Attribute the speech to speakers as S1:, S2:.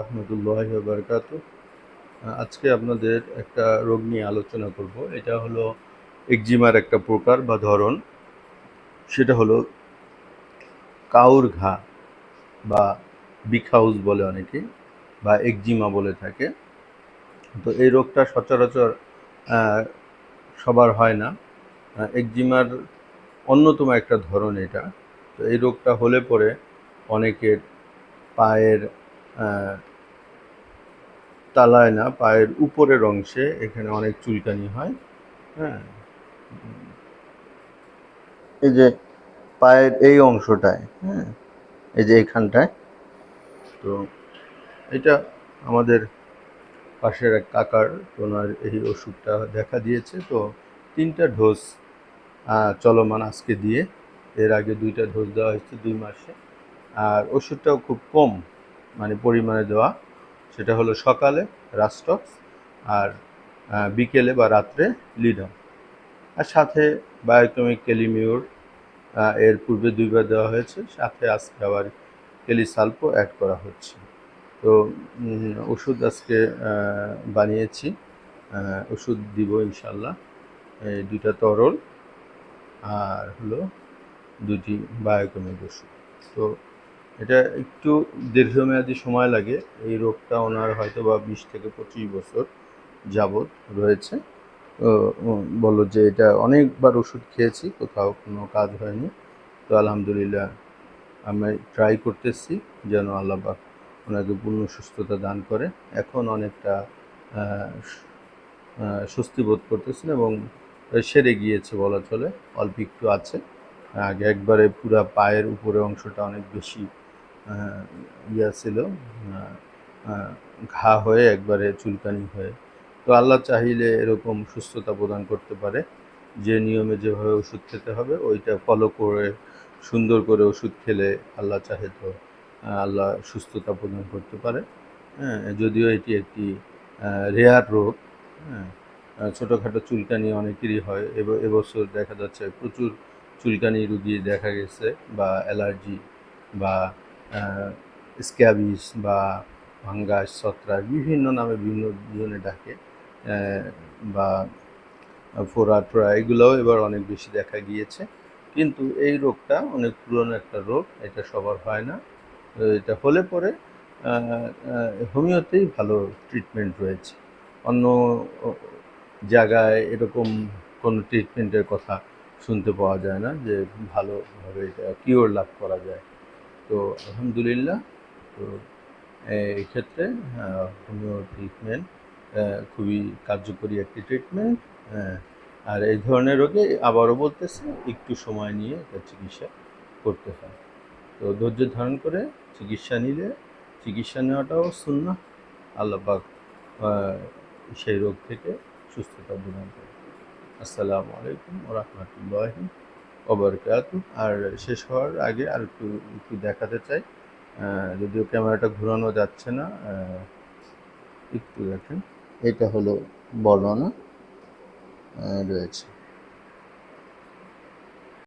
S1: রহমতুল্লাহ বারকাত। আজকে আপনাদের একটা রোগ নিয়ে আলোচনা করব। এটা হলো একজিমার একটা প্রকার বা ধরন। সেটা হলো কাউর ঘা বা বিখাউজ বলে অনেকে বা একজিমা বলে থাকে। তো এই রোগটা সচরাচর সবার হয় না। একজিমার অন্যতম একটা ধরন এটা। তো এই রোগটা হলে পরে অনেকের পায়ের তালায় না, পায়ের উপরের অংশে এখানে অনেক চুলকানি হয় হ্যাঁ। এই যে পায়ের এই অংশটায় হ্যাঁ এই যে এখানটায়। তো এটা আমাদের পাশের এক কাকার, ওনার এই ওষুধটা দেখা দিয়েছে। তো তিনটা ডোজ চলমান আজকে দিয়ে। এর আগে দুইটা ডোজ দেওয়া হয়েছে দুই মাসে। আর ওষুধটাও খুব কম মানে পরিমাণে দেওয়া সেটা হলো সকালে রাস্টক্স আর বিকেলে বা রাত্রে লিডম আর সাথে বায়োকেমিক কেলিমিউর এর পূর্বে দুইবার দেওয়া হয়েছে, সাথে আজকে আবার কেলিসালপো অ্যাড করা হচ্ছে। তো ওষুধ আজকে বানিয়েছি ওষুধ দিব ইনশাল্লাহ। দুইটা তরল, আর হলো দুটি বায়োকেমিক ওষুধ। তো এটা একটু দীর্ঘমেয়াদী সময় লাগে। এই রোগটা ওনার হয়তো বা বিশ থেকে পঁচিশ বছর যাবৎ রয়েছে। বলল যে এটা অনেকবার ওষুধ খেয়েছি, কোথাও কোনো কাজ হয়নি। তো আলহামদুলিল্লাহ আমি ট্রাই করতেছি যেন আল্লাহ পাক ওনাকে পূর্ণ সুস্থতা দান করে। এখন অনেকটা স্বস্তি বোধ করতেছেন এবং সেরে গিয়েছে বলা চলে, অল্প একটু আছে। আগে একবারে পুরা পায়ের উপরে অংশটা অনেক বেশি ইয়া ছিল ঘা হয়ে একবারে চুলকানি হয়ে। তো আল্লাহ চাহিলে এরকম সুস্থতা প্রদান করতে পারে। যে নিয়মে যেভাবে ওষুধ খেতে হবে, ওইটা ফলো করে, সুন্দর করে ওষুধ খেলে আল্লাহ চাহে তো আল্লাহ সুস্থতা প্রদান করতে পারে। হ্যাঁ যদিও এটি একটি রেয়ার রোগ হ্যাঁ ছোটোখাটো চুলকানি অনেকেরই হয়। এব- এবছর দেখা যাচ্ছে প্রচুর চুলকানি রুগী দেখা গেছে বা অ্যালার্জি বা স্ক্যাবিস বা ফাঙ্গাস, ছত্রাক বিভিন্ন নামে বিভিন্ন জনে ডাকে বা ফোরা টোরা, এগুলোও এবার অনেক বেশি দেখা গিয়েছে। কিন্তু এই রোগটা অনেক পুরনো একটা রোগ, এটা সবার হয় না। এটা হলে পরে হোমিওতেই ভালো ট্রিটমেন্ট রয়েছে। অন্য জায়গায় এরকম কোনো ট্রিটমেন্টের কথা শুনতে পাওয়া যায় না যে ভালোভাবে এটা কিওর লাভ করা যায়। তো আলহামদুলিল্লাহ, তো এই ক্ষেত্রে হোমিও ট্রিটমেন্ট খুবই কার্যকরী একটি ট্রিটমেন্ট আর এই ধরনের রোগে আবারও বলতেছে, একটু সময় নিয়ে এটা চিকিৎসা করতে হয়। তো ধৈর্য ধারণ করে চিকিৎসা নিলে, চিকিৎসা নেওয়াটাও শূন্য আল্লাহ পাক সেই রোগ থেকে সুস্থতা প্রদান করে। আসসালামু আলাইকুম রহমতুল্লাহ ওবরকাত আর শেষ হওয়ার আগে আর একটু একটু দেখাতে চাই? যদিও ক্যামেরাটা ঘুরানো যাচ্ছে না একটু দেখেন। এটা হলো বর্ণনা রয়েছে।